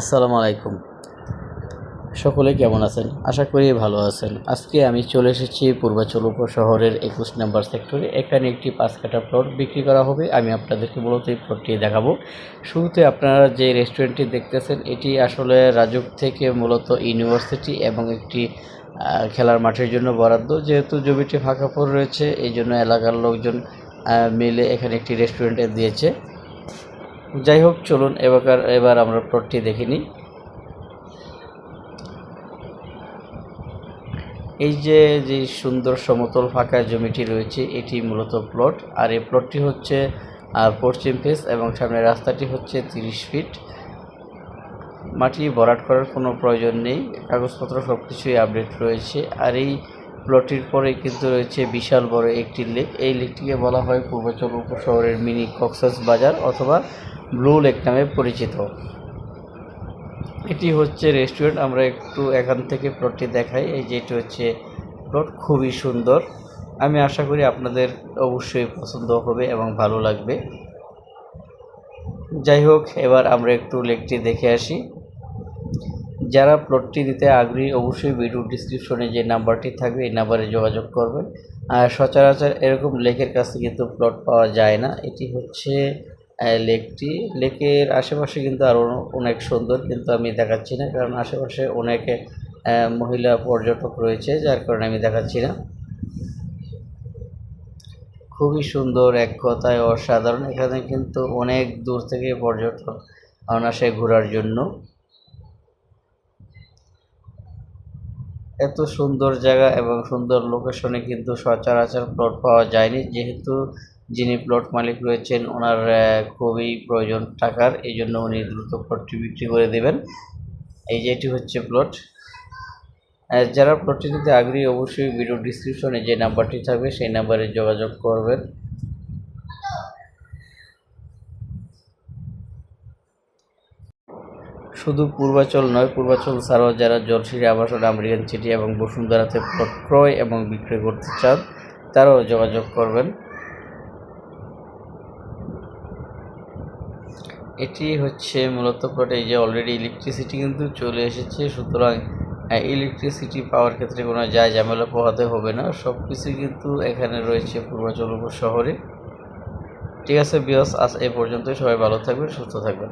আসসালামু আলাইকুম। সকলে কেমন আছেন? আশা করি ভালো আছেন। আজকে আমি চলে এসেছি পূর্বাচল উপশহরের একুশ নাম্বার সেক্টরে। এখানে একটি পাঁচ কাঠা প্লট বিক্রি করা হবে। আমি আপনাদেরকে মূলত এই প্লটটি দেখাবো। শুরুতে আপনারা যে রেস্টুরেন্টটি দেখতেছেন, এটি আসলে রাজুক থেকে মূলত ইউনিভার্সিটি এবং একটি খেলার মাঠের জন্য বরাদ্দ। যেহেতু জমিটি ফাঁকা পড়ে রয়েছে, এই জন্য এলাকার লোকজন মিলে এখানে একটি রেস্টুরেন্টে দিয়েছে। যাই হোক চলুন এবার এবার আমরা প্লটটি দেখে নিই। এই যে যে সুন্দর সমতল ফাঁকা জমিটি রয়েছে, এটি মূলত প্লট আর এই প্লটটি হচ্ছে পশ্চিম ফেস এবং সামনে রাস্তাটি হচ্ছে তিরিশ ফিট মাটি ভরাট করার কোনো প্রয়োজন নেই, কাগজপত্র সব কিছুই আপডেট রয়েছে। আর এই প্লটটির পরে কিন্তু রয়েছে বিশাল বড় একটি লেক এই লেকটিকে বলা হয় পূর্বাচল উপশহরের মিনি কক্সাস বাজার অথবা ব্লু লেক নামে পরিচিত। এটি হচ্ছে রেস্টুরেন্ট আমরা একটু এখান থেকে প্লটটি দেখাই। এই যে এটি হচ্ছে প্লট খুবই সুন্দর। আমি আশা করি আপনাদের অবশ্যই পছন্দ হবে এবং ভালো লাগবে। যাই হোক, এবার আমরা একটু লেকটি দেখে আসি। যারা প্লটটি দিতে আগ্রহী, অবশ্যই ভিডিও ডিসক্রিপশনে যে নাম্বারটি থাকবে, এই নাম্বারে যোগাযোগ করবেন। আর সচরাচর এরকম লেকের কাছে কিন্তু প্লট পাওয়া যায় না। এটি হচ্ছে লেকটি, লেকের আশেপাশে কিন্তু আরও অনেক সুন্দর কিন্তু আমি দেখাচ্ছি না, কারণ আশেপাশে অনেক মহিলা পর্যটক রয়েছে, যার কারণে আমি দেখাচ্ছি না। খুবই সুন্দর এক কথায় অসাধারণ। এখানে কিন্তু অনেক দূর থেকে পর্যটক অনাসে ঘোরার জন্য। এত সুন্দর জায়গা এবং সুন্দর লোকেশনে কিন্তু সচরাচর প্লট পাওয়া যায়নি, যেহেতু যিনি প্লট মালিক রয়েছেন, ওনার খুবই প্রয়োজন টাকার এই জন্য উনি দ্রুত প্লটটি বিক্রি করে দেবেন। এই যে এটি হচ্ছে প্লট। যারা প্লটটি নিতে আগ্রহী, অবশ্যই ভিডিও ডিসক্রিপশনে যে নাম্বারটি থাকবে, সেই নাম্বারে যোগাযোগ করবেন। শুধু পূর্বাচল নয়, পূর্বাচল ছাড়াও যারা জলসিরি আবাসন আমেরিকান সিটি এবং বসুন্ধরাতে প্লট ক্রয় এবং বিক্রয় করতে চান, তারাও যোগাযোগ করবেন। এটি হচ্ছে মূলত প্লট যে অলরেডি ইলেকট্রিসিটি কিন্তু চলে এসেছে, সুতরাং ইলেকট্রিসিটি পাওয়ার ক্ষেত্রে কোনো যায় ঝামেলা পোহাতে হবে না। সব কিছুই কিন্তু এখানে রয়েছে পূর্বাচল শহরে ঠিক আছে বিয়স আজ এ পর্যন্তই। সবাই ভালো থাকবেন, সুস্থ থাকবেন।